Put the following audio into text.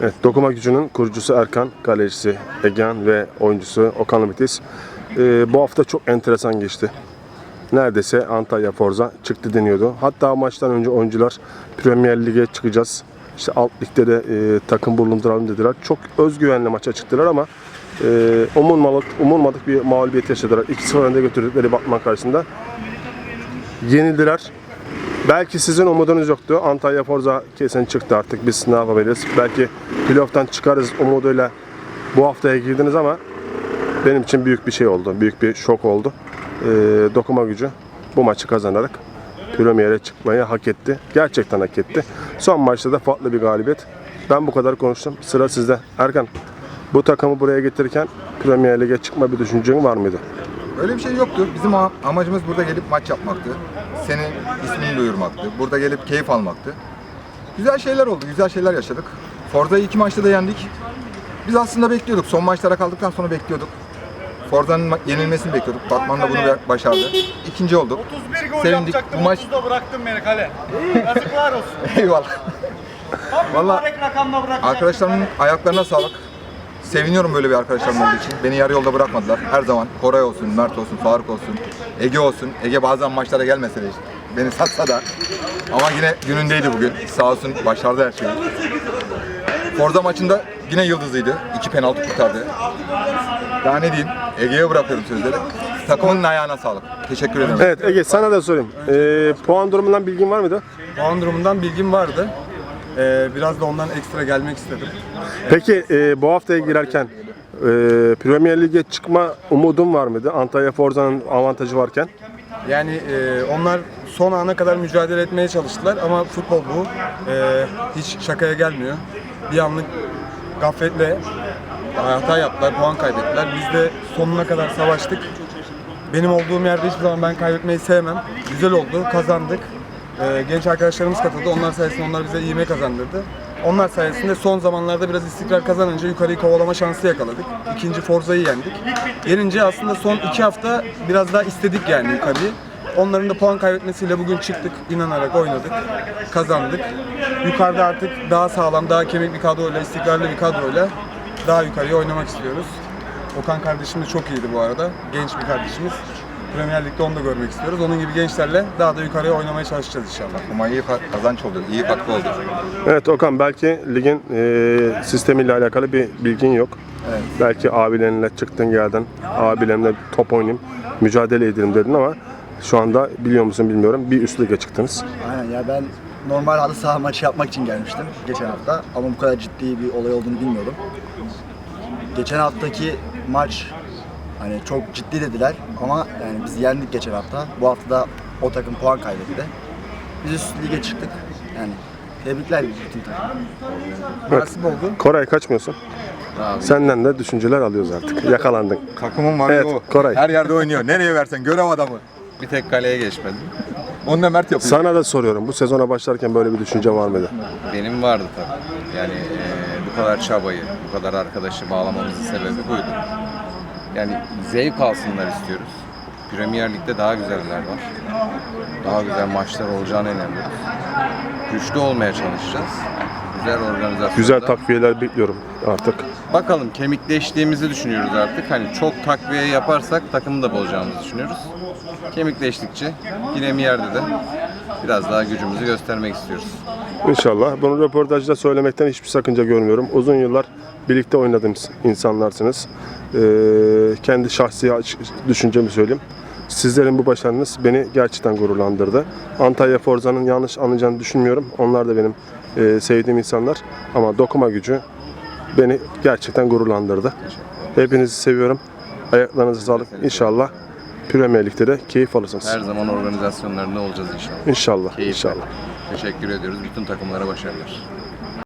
Evet, Dokuma Gücü'nün kurucusu Erkan, kalecisi Egehan ve oyuncusu Okan Bitiz. Ee, bu hafta çok enteresan geçti. Neredeyse Antalya Forza çıktı deniyordu. Hatta maçtan önce oyuncular Premier Lig'e çıkacağız. İşte alt ligde de e, takım bulunduralım dediler. Çok özgüvenle maça çıktılar ama e, umulmadık, umulmadık bir mağlubiyet yaşadılar. 2-0 önde götürdükleri Batman karşısında. Yenildiler. Belki sizin umudunuz yoktu. Antalya Forza kesin çıktı artık. Biz ne yapabiliriz? Belki playoff'tan çıkarız umuduyla bu haftaya girdiniz ama benim için büyük bir şey oldu. Büyük bir şok oldu. Ee, dokuma gücü bu maçı kazanarak Premier'e çıkmayı hak etti. Gerçekten hak etti. Son maçta da farklı bir galibiyet. Ben bu kadar konuştum. Sıra sizde. Erkan, bu takımı buraya getirirken Premier Lig'e çıkma bir düşüncen var mıydı? Öyle bir şey yoktu. Bizim amacımız burada gelip maç yapmaktı. Senin ismini duyurmaktı. Burada gelip keyif almaktı. Güzel şeyler oldu, güzel şeyler yaşadık. Forza'yı iki maçta da yendik. Biz aslında bekliyorduk. Son maçlara kaldıktan sonra bekliyorduk. Forza'nın yenilmesini bekliyorduk. Batman da bunu başardı. İkinci olduk. 31 gol Sevindik. yapacaktım. Bu maç- 30'da bıraktın beni kale. Yazıklar olsun. Eyvallah. Tam Vallahi mübarek rakamla bırakacaktım. Arkadaşlarımın ayaklarına sağlık. Seviniyorum böyle bir arkadaşlarım olduğu için. Beni yarı yolda bırakmadılar. Her zaman Koray olsun, Mert olsun, Faruk olsun, Ege olsun. Ege bazen maçlara gelmese de işte. Beni satsa da. Ama yine günündeydi bugün. Sağ olsun başardı her şeyi. Forza maçında yine yıldızıydı. İki penaltı kurtardı. Daha ne diyeyim? Ege'ye bırakıyorum sözleri. Takımın ayağına sağlık. Teşekkür ederim. Evet Ege sana da sorayım. Ee, puan durumundan bilgin var mıydı? Puan durumundan bilgim vardı. Ee, biraz da ondan ekstra gelmek istedim. Peki e, bu haftaya girerken e, Premier Lig'e çıkma umudun var mıydı? Antalya Forza'nın avantajı varken. Yani e, onlar son ana kadar mücadele etmeye çalıştılar ama futbol bu. E, hiç şakaya gelmiyor. Bir anlık gafletle hata yaptılar, puan kaybettiler. Biz de sonuna kadar savaştık. Benim olduğum yerde hiçbir zaman ben kaybetmeyi sevmem. Güzel oldu, kazandık. E, genç arkadaşlarımız katıldı. Onlar sayesinde onlar bize ivme kazandırdı. Onlar sayesinde son zamanlarda biraz istikrar kazanınca yukarıyı kovalama şansı yakaladık. İkinci Forza'yı yendik. Yenince aslında son iki hafta biraz daha istedik yani yukarıyı. Onların da puan kaybetmesiyle bugün çıktık, inanarak oynadık, kazandık. Yukarıda artık daha sağlam, daha kemik bir kadroyla, istikrarlı bir kadroyla daha yukarıya oynamak istiyoruz. Okan kardeşim de çok iyiydi bu arada. Genç bir kardeşimiz. Premier Lig'de onu da görmek istiyoruz. Onun gibi gençlerle daha da yukarıya oynamaya çalışacağız inşallah. Ama iyi ka- kazanç oldu, iyi katkı oldu. Evet Okan belki ligin e, sistemiyle alakalı bir bilgin yok. Evet. Belki abilerinle çıktın geldin. Abilerimle top oynayayım, mücadele edelim dedin ama şu anda biliyor musun bilmiyorum bir üst lige çıktınız. Aynen ya ben normal halı saha maçı yapmak için gelmiştim geçen hafta ama bu kadar ciddi bir olay olduğunu bilmiyordum. Geçen haftaki maç hani çok ciddi dediler ama yani biz yendik geçen hafta. Bu hafta da o takım puan kaybetti. Biz üst lige çıktık. Yani tebrikler bütün takım. Nasip oldu. Koray kaçmıyorsun. Senden de düşünceler alıyoruz artık. Yakalandın. Takımın varlığı Evet, o. Koray. Her yerde oynuyor. Nereye versen görev adamı. Bir tek kaleye geçmedim. Onu da Mert yapıyor. Sana da soruyorum. Bu sezona başlarken böyle bir düşünce var mıydı? Benim vardı tabii. Yani eee, bu kadar çabayı, bu kadar arkadaşı bağlamamızın sebebi buydu. Yani zevk alsınlar istiyoruz. Premier Lig'de daha güzeller var. Daha güzel maçlar olacağına inanıyoruz. Güçlü olmaya çalışacağız. Güzel organizasyonda. Güzel takviyeler bekliyorum artık. Bakalım kemikleştiğimizi düşünüyoruz artık. Hani çok takviye yaparsak takımı da bozacağımızı düşünüyoruz. Kemikleştikçe bir yerde de biraz daha gücümüzü göstermek istiyoruz. İnşallah. Bunu röportajda söylemekten hiçbir sakınca görmüyorum. Uzun yıllar birlikte oynadığımız insanlarsınız. Ee, kendi şahsi düşüncemi söyleyeyim. Sizlerin bu başarınız beni gerçekten gururlandırdı. Antalya Forza'nın yanlış anlayacağını düşünmüyorum. Onlar da benim e, sevdiğim insanlar. Ama dokuma gücü beni gerçekten gururlandırdı. Hepinizi seviyorum. Ayaklarınıza sağlık. İnşallah Premier Lig'de de keyif alırsınız. Her zaman organizasyonlarında olacağız inşallah. İnşallah. Keyifle. İnşallah. Teşekkür ediyoruz. Bütün takımlara başarılar.